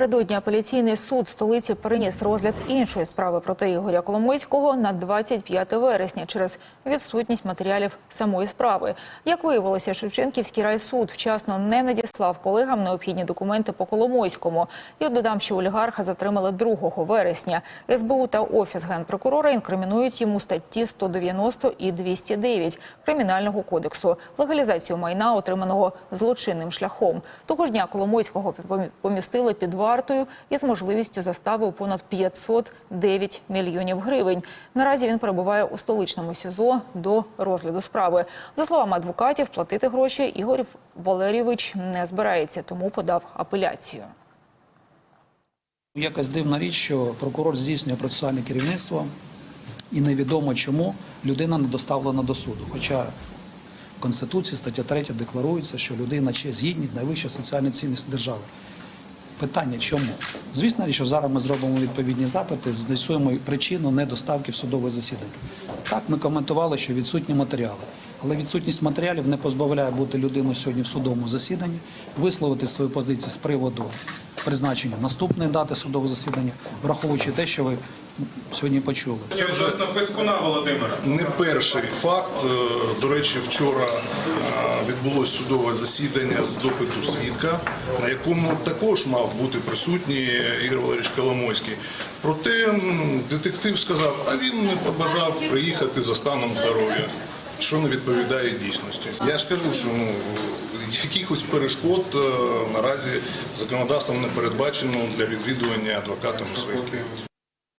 Напередодні апеляційний суд столиці переніс розгляд іншої справи проти Ігоря Коломойського на 25 вересня через відсутність матеріалів самої справи. Як виявилося, Шевченківський райсуд вчасно не надіслав колегам необхідні документи по Коломойському. І от додам, що олігарха затримали 2 вересня. СБУ та офіс генпрокурора інкримінують йому статті 190 і 209 кримінального кодексу легалізацію майна, отриманого злочинним шляхом. Того ж дня Коломойського помі- помістили під вартою із можливістю застави у понад 509 мільйонів гривень. Наразі він перебуває у столичному СІЗО до розгляду справи. За словами адвокатів, платити гроші Ігор Валерійович не збирається, тому подав апеляцію. Якась дивна річ, що прокурор здійснює процесуальне керівництво, і невідомо чому людина не доставлена до суду. Хоча в Конституції стаття 3 декларується, що людина честь, гідність, найвища соціальна цінність держави. Питання чому? Звісно, що зараз ми зробимо відповідні запити, з'ясуємо причину недоставки в судове засідання. Так, ми коментували, що відсутні матеріали. Але відсутність матеріалів не позбавляє бути людиною сьогодні в судовому засіданні, висловити свою позицію з приводу призначення наступної дати судового засідання, враховуючи те, що ви сьогодні почули. Це відносно Пискуна Володимира. Не перший факт. Е, До речі, вчора е, відбулось судове засідання з допиту свідка, на якому також мав бути присутній Ігор Валерійович Коломойський. Проте детектив сказав, а він не побажав приїхати за станом здоров'я. Що не відповідає дійсності. Я ж кажу, що ну якихось перешкод е, наразі законодавством не передбачено для відвідування адвокатами своїх клієнтів.